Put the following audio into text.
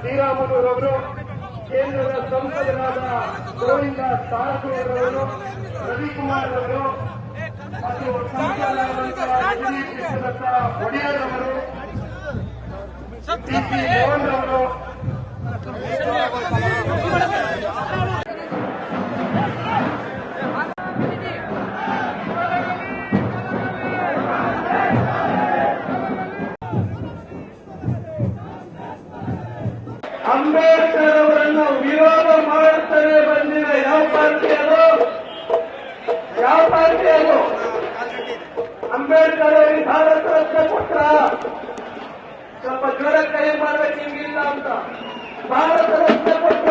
ಶ್ರೀರಾಮುಲುರವರು, ಕೇಂದ್ರದ ಸಂಸದರಾದ ಗೋವಿಂದ ಕಾರಜೋಳರವರು ರವಿಕುಮಾರ್ ಅವರು ಮತ್ತು ಸಂಸದರಾದಂತಹ ಒಡೆಯರ್ ಅವರು ಸಿ ಪಿ ಮೋಹನ್ ಅವರು ಅಂಬೇಡ್ಕರ್ ಅವರನ್ನು ವಿರೋಧ ಮಾಡುತ್ತಲೇ ಬಂದಿರ ಯಾವ ಪಾರ್ಟಿ ಅದು? ಯಾವ ಪಾರ್ಟಿ ಅದು? ಅಂಬೇಡ್ಕರ್ ಅವರಿಗೆ ಭಾರತ ರತ್ನ ಕೊಟ್ಟ ಸ್ವಲ್ಪ ಜ್ವರ ಕೈ ಮಾಡಬೇಕು, ಹಿಂಗಿಲ್ಲ ಅಂತ. ಭಾರತ ರತ್ನ ಕೊಟ್ರ